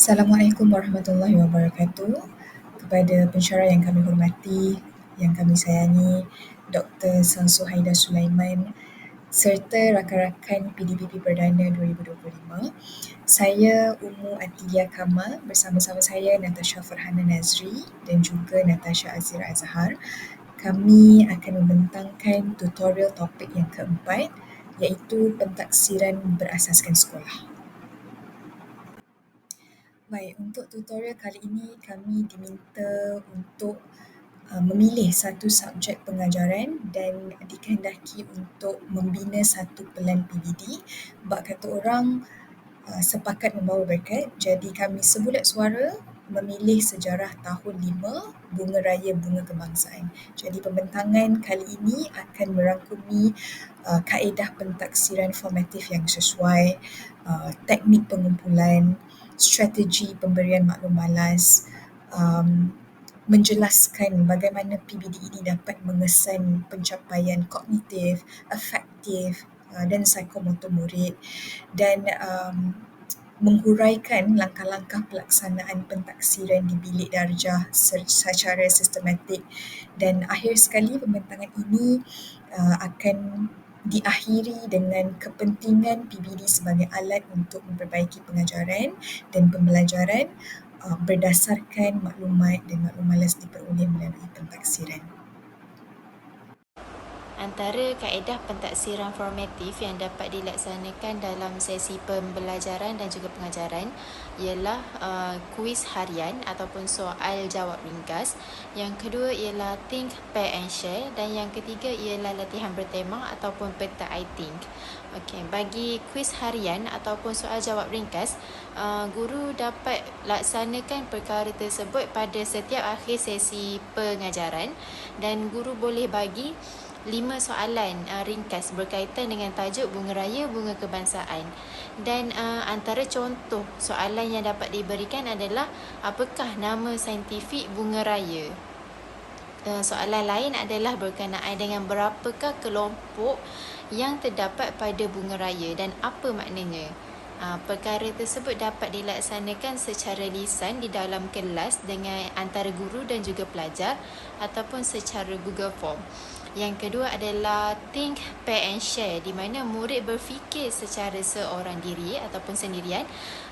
Assalamualaikum warahmatullahi wabarakatuh. Kepada pensyarah yang kami hormati, yang kami sayangi, Dr. Samsu Haida Sulaiman serta rakan-rakan PDPP Perdana 2025. Saya Umu Atilia Kamal bersama-sama saya Natasha Farhana Nazri dan juga Natasha Azira Azhar. Kami akan membentangkan tutorial topik yang keempat iaitu pentaksiran berasaskan sekolah. Baik, untuk tutorial kali ini kami diminta untuk uh, memilih satu subjek pengajaran dan dikehendaki untuk membina satu pelan PBD. Bak kata orang uh, sepakat membawa berkat, jadi kami sebulat suara memilih sejarah tahun 5 Bunga Raya Bunga Kebangsaan. Jadi pembentangan kali ini akan merangkumi uh, kaedah pentaksiran formatif yang sesuai, uh, teknik pengumpulan, strategi pemberian maklum malas, um, menjelaskan bagaimana PBD ini dapat mengesan pencapaian kognitif, afektif uh, dan psikomotor murid dan um, menghuraikan langkah-langkah pelaksanaan pentaksiran di bilik darjah secara sistematik. Dan akhir sekali pembentangan ini uh, akan diakhiri dengan kepentingan PBD sebagai alat untuk memperbaiki pengajaran dan pembelajaran uh, berdasarkan maklumat dan maklum malas diperoleh melalui pentaksiran. Antara kaedah pentaksiran formatif yang dapat dilaksanakan dalam sesi pembelajaran dan juga pengajaran ialah uh, kuis harian ataupun soal jawab ringkas. Yang kedua ialah think, pair and share dan yang ketiga ialah latihan bertema ataupun peta I think. Okey, bagi kuis harian ataupun soal jawab ringkas, uh, guru dapat laksanakan perkara tersebut pada setiap akhir sesi pengajaran dan guru boleh bagi lima soalan uh, ringkas berkaitan dengan tajuk Bunga Raya Bunga Kebangsaan. Dan uh, antara contoh soalan yang dapat diberikan adalah apakah nama saintifik Bunga Raya? Uh, soalan lain adalah berkenaan dengan berapakah kelompok yang terdapat pada Bunga Raya dan apa maknanya? Uh, perkara tersebut dapat dilaksanakan secara lisan di dalam kelas dengan antara guru dan juga pelajar ataupun secara Google Form. Yang kedua adalah think, pair and share di mana murid berfikir secara seorang diri ataupun sendirian.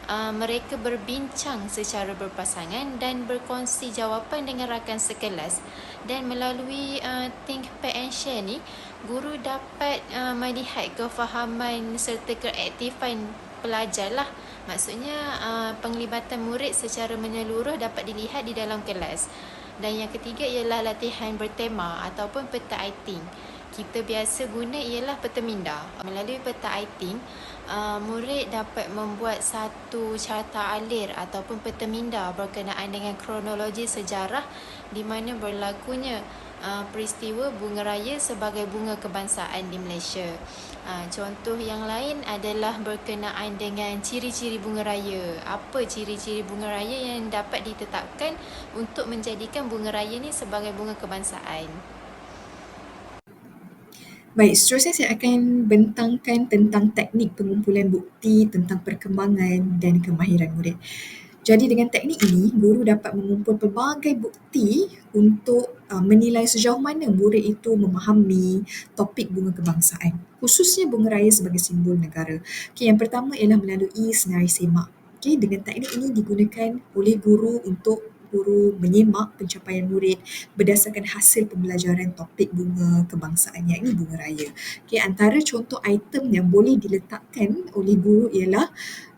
Uh, mereka berbincang secara berpasangan dan berkongsi jawapan dengan rakan sekelas. Dan melalui uh, think, pair and share ni, guru dapat uh, melihat kefahaman serta keaktifan pelajar lah. Maksudnya uh, penglibatan murid secara menyeluruh dapat dilihat di dalam kelas. Dan yang ketiga ialah latihan bertema ataupun peta iting. Kita biasa guna ialah peta minda. Melalui peta iting, uh, murid dapat membuat satu carta alir ataupun peta minda berkenaan dengan kronologi sejarah di mana berlakunya uh, peristiwa bunga raya sebagai bunga kebangsaan di Malaysia. Uh, contoh yang lain adalah berkenaan dengan ciri-ciri bunga raya. Apa ciri-ciri bunga raya yang dapat ditetapkan untuk menjadikan bunga raya ni sebagai bunga kebangsaan? Baik, seterusnya saya akan bentangkan tentang teknik pengumpulan bukti tentang perkembangan dan kemahiran murid. Jadi dengan teknik ini, guru dapat mengumpul pelbagai bukti untuk uh, menilai sejauh mana murid itu memahami topik bunga kebangsaan, khususnya bunga raya sebagai simbol negara. Okay, yang pertama ialah melalui senarai semak. Okay, dengan teknik ini digunakan oleh guru untuk guru menyemak pencapaian murid berdasarkan hasil pembelajaran topik bunga kebangsaan yang ini bunga raya. Okay, antara contoh item yang boleh diletakkan oleh guru ialah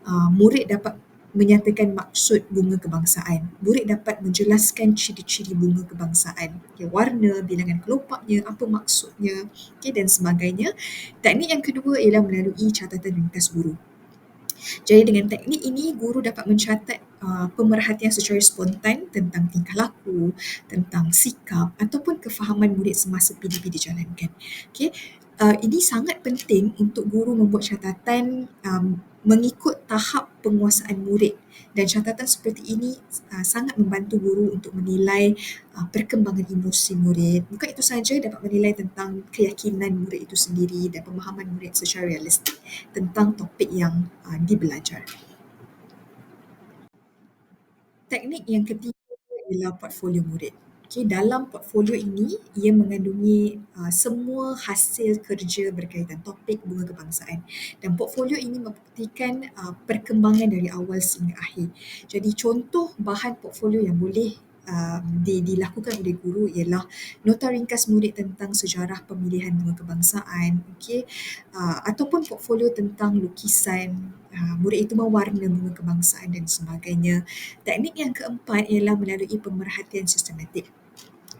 uh, murid dapat menyatakan maksud bunga kebangsaan. Murid dapat menjelaskan ciri-ciri bunga kebangsaan. Okay, warna, bilangan kelopaknya, apa maksudnya okay, dan sebagainya. Teknik yang kedua ialah melalui catatan ringkas guru. Jadi dengan teknik ini, guru dapat mencatat uh, pemerhatian secara spontan tentang tingkah laku, tentang sikap ataupun kefahaman murid semasa PDP dijalankan. Okay. Uh, ini sangat penting untuk guru membuat catatan um, mengikut tahap penguasaan murid dan catatan seperti ini uh, sangat membantu guru untuk menilai uh, perkembangan emosi murid. Bukan itu sahaja dapat menilai tentang keyakinan murid itu sendiri dan pemahaman murid secara realistik tentang topik yang uh, dibelajar. teknik yang ketiga ialah portfolio murid. Okay, dalam portfolio ini, ia mengandungi uh, semua hasil kerja berkaitan topik bunga kebangsaan. Dan portfolio ini membuktikan uh, perkembangan dari awal sehingga akhir. Jadi contoh bahan portfolio yang boleh um, di, dilakukan oleh guru ialah nota ringkas murid tentang sejarah pemilihan bunga kebangsaan, okay? uh, ataupun portfolio tentang lukisan, uh, murid itu mewarna bunga kebangsaan dan sebagainya. Teknik yang keempat ialah melalui pemerhatian sistematik.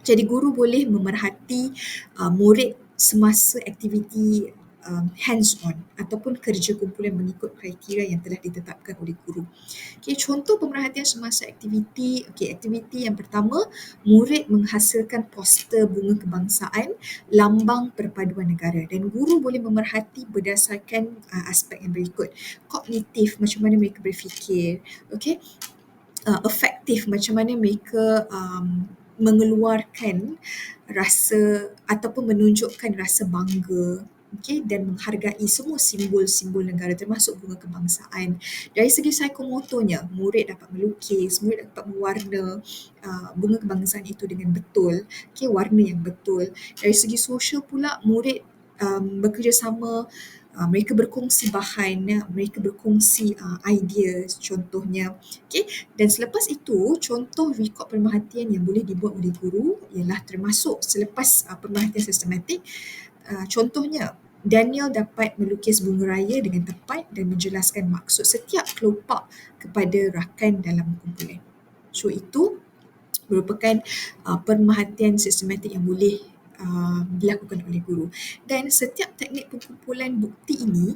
Jadi guru boleh memerhati uh, murid semasa aktiviti um, hands-on ataupun kerja kumpulan mengikut kriteria yang telah ditetapkan oleh guru. Okay, contoh pemerhatian semasa aktiviti, okay, aktiviti yang pertama, murid menghasilkan poster bunga kebangsaan lambang perpaduan negara dan guru boleh memerhati berdasarkan uh, aspek yang berikut. Kognitif, macam mana mereka berfikir, okay, uh, efektif, macam mana mereka um, mengeluarkan rasa ataupun menunjukkan rasa bangga okay, dan menghargai semua simbol-simbol negara termasuk bunga kebangsaan. Dari segi psikomotornya, murid dapat melukis, murid dapat mewarna uh, bunga kebangsaan itu dengan betul, okay, warna yang betul. Dari segi sosial pula, murid um, bekerjasama Uh, mereka berkongsi bahan, mereka berkongsi uh, idea contohnya. Okay. Dan selepas itu, contoh rekod pemerhatian yang boleh dibuat oleh guru ialah termasuk selepas uh, pemerhatian sistematik, uh, contohnya Daniel dapat melukis bunga raya dengan tepat dan menjelaskan maksud setiap kelopak kepada rakan dalam kumpulan. So itu merupakan uh, pemerhatian sistematik yang boleh uh, dilakukan oleh guru. Dan setiap teknik pengumpulan bukti ini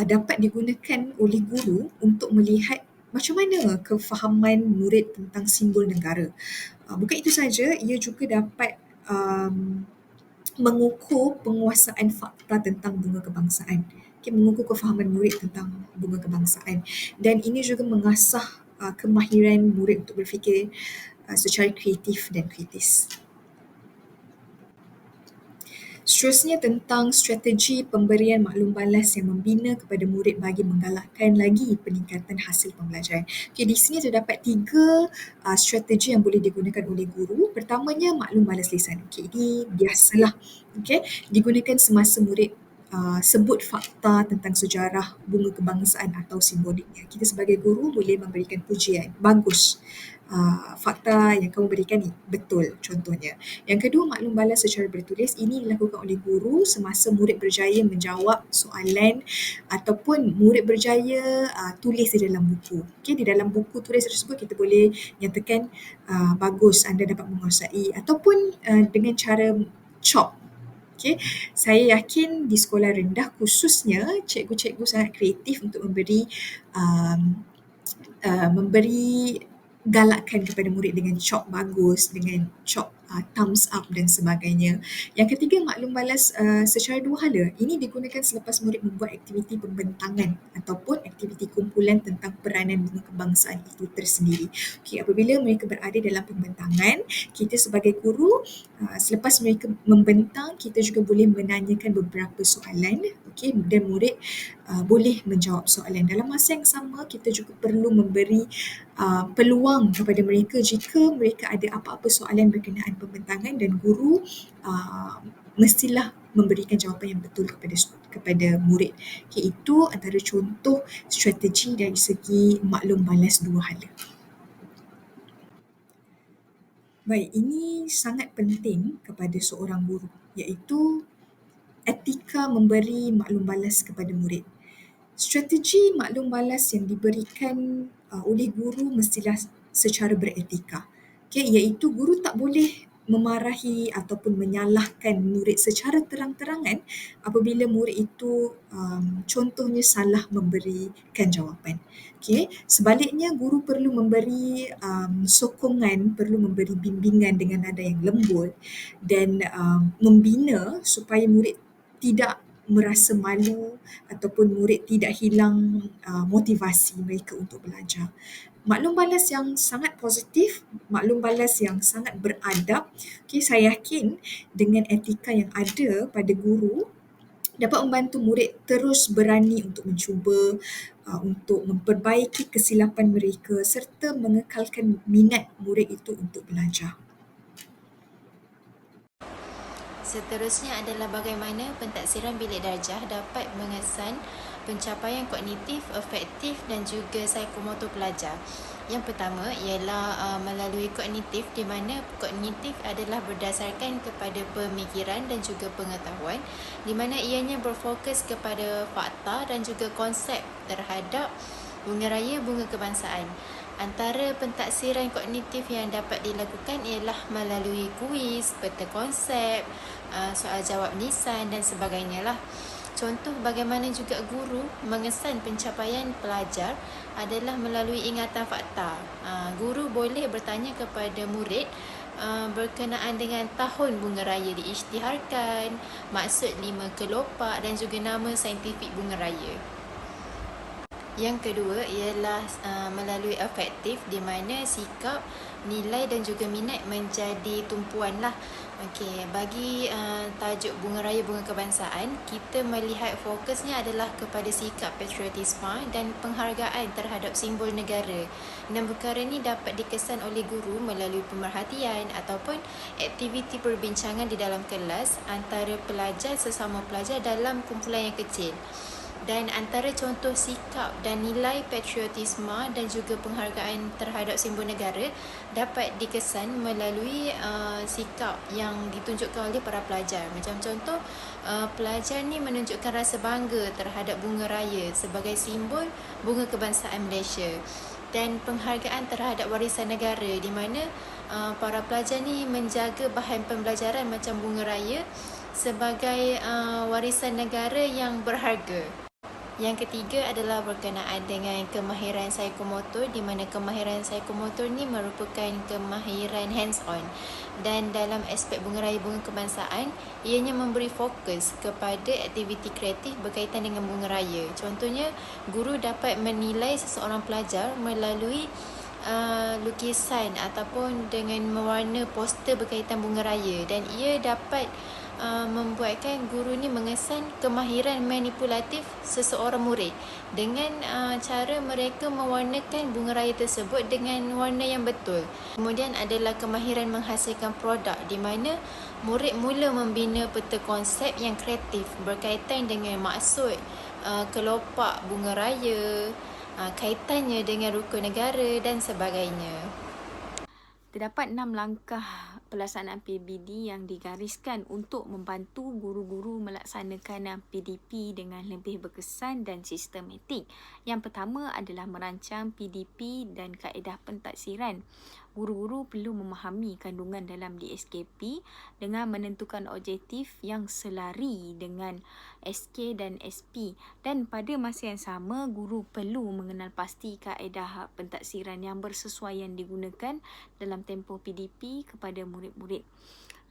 uh, dapat digunakan oleh guru untuk melihat macam mana kefahaman murid tentang simbol negara. Uh, bukan itu saja, ia juga dapat um, mengukur penguasaan fakta tentang bunga kebangsaan. Okay, mengukur kefahaman murid tentang bunga kebangsaan. Dan ini juga mengasah uh, kemahiran murid untuk berfikir uh, secara kreatif dan kritis. Seterusnya tentang strategi pemberian maklum balas yang membina kepada murid bagi menggalakkan lagi peningkatan hasil pembelajaran. Okay, di sini terdapat tiga uh, strategi yang boleh digunakan oleh guru. Pertamanya maklum balas lisan. Okay, ini biasalah okay, digunakan semasa murid uh, sebut fakta tentang sejarah bunga kebangsaan atau simboliknya. Kita sebagai guru boleh memberikan pujian. Bagus uh, fakta yang kamu berikan ni betul contohnya. Yang kedua maklum balas secara bertulis ini dilakukan oleh guru semasa murid berjaya menjawab soalan ataupun murid berjaya uh, tulis di dalam buku. Okay, di dalam buku tulis tersebut kita boleh nyatakan uh, bagus anda dapat menguasai ataupun uh, dengan cara chop Okay. Saya yakin di sekolah rendah khususnya cikgu-cikgu sangat kreatif untuk memberi um, uh, memberi galakkan kepada murid dengan chalk bagus, dengan chalk uh, thumbs up dan sebagainya. Yang ketiga, maklum balas uh, secara dua hala. Ini digunakan selepas murid membuat aktiviti pembentangan ataupun aktiviti kumpulan tentang peranan bunga kebangsaan itu tersendiri. Okay, apabila mereka berada dalam pembentangan, kita sebagai guru, uh, selepas mereka membentang, kita juga boleh menanyakan beberapa soalan okay, dan murid uh, boleh menjawab soalan. Dalam masa yang sama, kita juga perlu memberi uh, peluang kepada mereka jika mereka ada apa-apa soalan berkenaan pembentangan dan guru uh, mestilah memberikan jawapan yang betul kepada kepada murid. Okay, itu antara contoh strategi dari segi maklum balas dua hala. Baik, ini sangat penting kepada seorang guru iaitu etika memberi maklum balas kepada murid. Strategi maklum balas yang diberikan uh, oleh guru mestilah secara beretika. Okay, iaitu guru tak boleh memarahi ataupun menyalahkan murid secara terang-terangan apabila murid itu um, contohnya salah memberikan jawapan. Okay. Sebaliknya guru perlu memberi um, sokongan, perlu memberi bimbingan dengan nada yang lembut dan um, membina supaya murid tidak merasa malu ataupun murid tidak hilang uh, motivasi mereka untuk belajar. Maklum balas yang sangat positif, maklum balas yang sangat beradab, okay, saya yakin dengan etika yang ada pada guru dapat membantu murid terus berani untuk mencuba untuk memperbaiki kesilapan mereka serta mengekalkan minat murid itu untuk belajar. Seterusnya adalah bagaimana pentaksiran bilik darjah dapat mengesan pencapaian kognitif, afektif dan juga psikomotor pelajar. Yang pertama ialah uh, melalui kognitif di mana kognitif adalah berdasarkan kepada pemikiran dan juga pengetahuan di mana ianya berfokus kepada fakta dan juga konsep terhadap bunga raya bunga kebangsaan. Antara pentaksiran kognitif yang dapat dilakukan ialah melalui kuis, peta konsep, uh, soal jawab lisan dan sebagainya lah. Contoh bagaimana juga guru mengesan pencapaian pelajar adalah melalui ingatan fakta. Uh, guru boleh bertanya kepada murid uh, berkenaan dengan tahun bunga raya diisytiharkan, maksud lima kelopak dan juga nama saintifik bunga raya. Yang kedua ialah uh, melalui afektif di mana sikap, nilai dan juga minat menjadi tumpuan lah. Okey, bagi uh, tajuk Bunga Raya Bunga Kebangsaan, kita melihat fokusnya adalah kepada sikap patriotisme dan penghargaan terhadap simbol negara. Dan perkara ini dapat dikesan oleh guru melalui pemerhatian ataupun aktiviti perbincangan di dalam kelas antara pelajar sesama pelajar dalam kumpulan yang kecil dan antara contoh sikap dan nilai patriotisme dan juga penghargaan terhadap simbol negara dapat dikesan melalui uh, sikap yang ditunjukkan oleh para pelajar. Macam contoh, uh, pelajar ni menunjukkan rasa bangga terhadap bunga raya sebagai simbol bunga kebangsaan Malaysia dan penghargaan terhadap warisan negara di mana uh, para pelajar ni menjaga bahan pembelajaran macam bunga raya sebagai uh, warisan negara yang berharga. Yang ketiga adalah berkenaan dengan kemahiran psikomotor di mana kemahiran psikomotor ni merupakan kemahiran hands-on dan dalam aspek bunga raya bunga kebangsaan ianya memberi fokus kepada aktiviti kreatif berkaitan dengan bunga raya. Contohnya, guru dapat menilai seseorang pelajar melalui Uh, lukisan ataupun dengan mewarna poster berkaitan bunga raya dan ia dapat uh, membuatkan guru ni mengesan kemahiran manipulatif seseorang murid dengan uh, cara mereka mewarnakan bunga raya tersebut dengan warna yang betul. Kemudian adalah kemahiran menghasilkan produk di mana murid mula membina peta konsep yang kreatif berkaitan dengan maksud uh, kelopak bunga raya, uh, kaitannya dengan rukun negara dan sebagainya. Terdapat enam langkah pelaksanaan PBD yang digariskan untuk membantu guru-guru melaksanakan PDP dengan lebih berkesan dan sistematik. Yang pertama adalah merancang PDP dan kaedah pentaksiran guru-guru perlu memahami kandungan dalam DSKP dengan menentukan objektif yang selari dengan SK dan SP dan pada masa yang sama guru perlu mengenal pasti kaedah pentaksiran yang bersesuaian digunakan dalam tempoh PDP kepada murid-murid.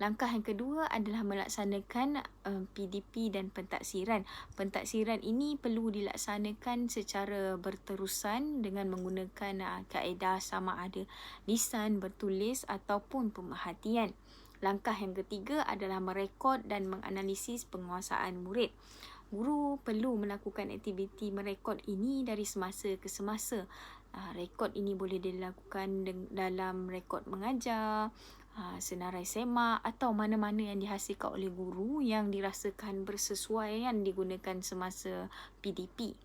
Langkah yang kedua adalah melaksanakan uh, PDP dan pentaksiran. Pentaksiran ini perlu dilaksanakan secara berterusan dengan menggunakan uh, kaedah sama ada lisan, bertulis ataupun pemerhatian. Langkah yang ketiga adalah merekod dan menganalisis penguasaan murid. Guru perlu melakukan aktiviti merekod ini dari semasa ke semasa. Uh, rekod ini boleh dilakukan dalam rekod mengajar, ha, senarai semak atau mana-mana yang dihasilkan oleh guru yang dirasakan bersesuaian digunakan semasa PDP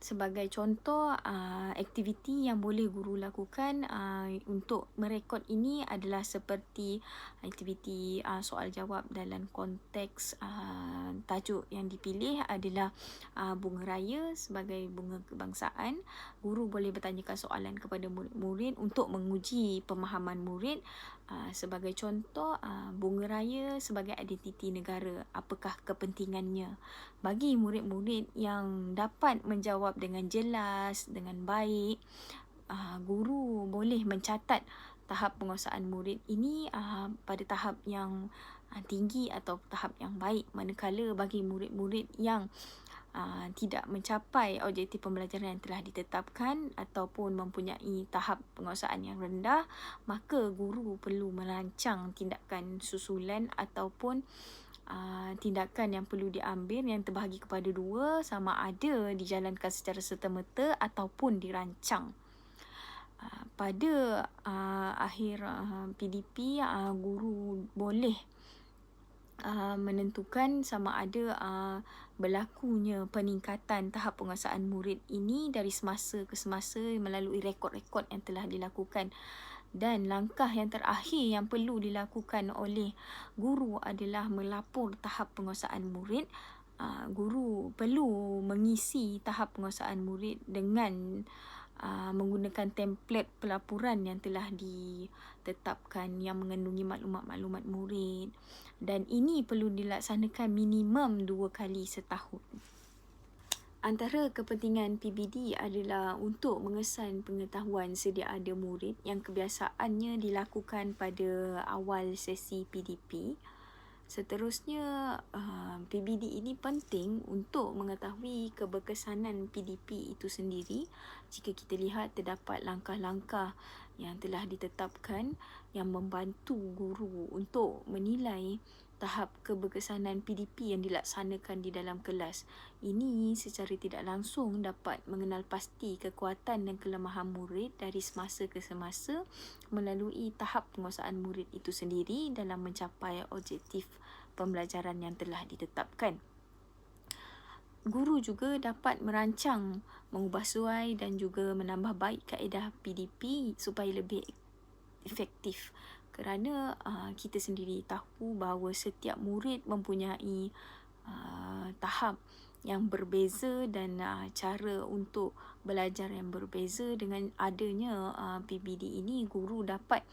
sebagai contoh uh, aktiviti yang boleh guru lakukan uh, untuk merekod ini adalah seperti aktiviti uh, soal jawab dalam konteks uh, tajuk yang dipilih adalah uh, bunga raya sebagai bunga kebangsaan. Guru boleh bertanyakan soalan kepada murid-murid untuk menguji pemahaman murid uh, sebagai contoh uh, bunga raya sebagai identiti negara. Apakah kepentingannya? Bagi murid-murid yang dapat menjawab dengan jelas, dengan baik, uh, guru boleh mencatat tahap penguasaan murid ini uh, pada tahap yang uh, tinggi atau tahap yang baik. Manakala bagi murid-murid yang uh, tidak mencapai objektif pembelajaran yang telah ditetapkan ataupun mempunyai tahap penguasaan yang rendah, maka guru perlu merancang tindakan susulan ataupun uh, tindakan yang perlu diambil yang terbahagi kepada dua sama ada dijalankan secara serta-merta ataupun dirancang. Uh, pada uh, akhir uh, PDP, uh, guru boleh uh, menentukan sama ada uh, berlakunya peningkatan tahap penguasaan murid ini dari semasa ke semasa melalui rekod-rekod yang telah dilakukan dan langkah yang terakhir yang perlu dilakukan oleh guru adalah melapor tahap penguasaan murid. Uh, guru perlu mengisi tahap penguasaan murid dengan uh, menggunakan template pelaporan yang telah ditetapkan yang mengandungi maklumat-maklumat murid dan ini perlu dilaksanakan minimum dua kali setahun. Antara kepentingan PBD adalah untuk mengesan pengetahuan sedia ada murid yang kebiasaannya dilakukan pada awal sesi PDP. Seterusnya, uh, PBD ini penting untuk mengetahui keberkesanan PDP itu sendiri. Jika kita lihat terdapat langkah-langkah yang telah ditetapkan yang membantu guru untuk menilai tahap keberkesanan PDP yang dilaksanakan di dalam kelas. Ini secara tidak langsung dapat mengenal pasti kekuatan dan kelemahan murid dari semasa ke semasa melalui tahap penguasaan murid itu sendiri dalam mencapai objektif pembelajaran yang telah ditetapkan. Guru juga dapat merancang, mengubah suai dan juga menambah baik kaedah PDP supaya lebih efektif kerana uh, kita sendiri tahu bahawa setiap murid mempunyai uh, tahap yang berbeza dan uh, cara untuk belajar yang berbeza dengan adanya uh, PBD ini guru dapat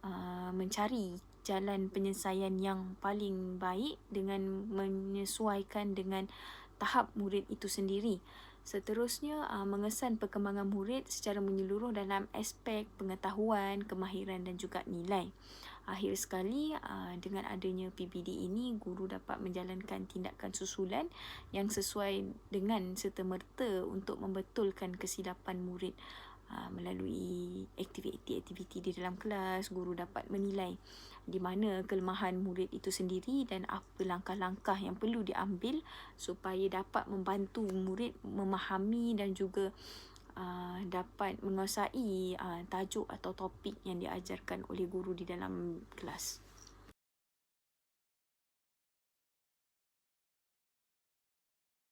uh, mencari jalan penyelesaian yang paling baik dengan menyesuaikan dengan tahap murid itu sendiri. Seterusnya, uh, mengesan perkembangan murid secara menyeluruh dalam aspek pengetahuan, kemahiran dan juga nilai. Akhir sekali, uh, dengan adanya PBD ini, guru dapat menjalankan tindakan susulan yang sesuai dengan serta-merta untuk membetulkan kesilapan murid. Uh, melalui aktiviti-aktiviti di dalam kelas, guru dapat menilai di mana kelemahan murid itu sendiri dan apa langkah-langkah yang perlu diambil supaya dapat membantu murid memahami dan juga uh, dapat menguasai uh, tajuk atau topik yang diajarkan oleh guru di dalam kelas.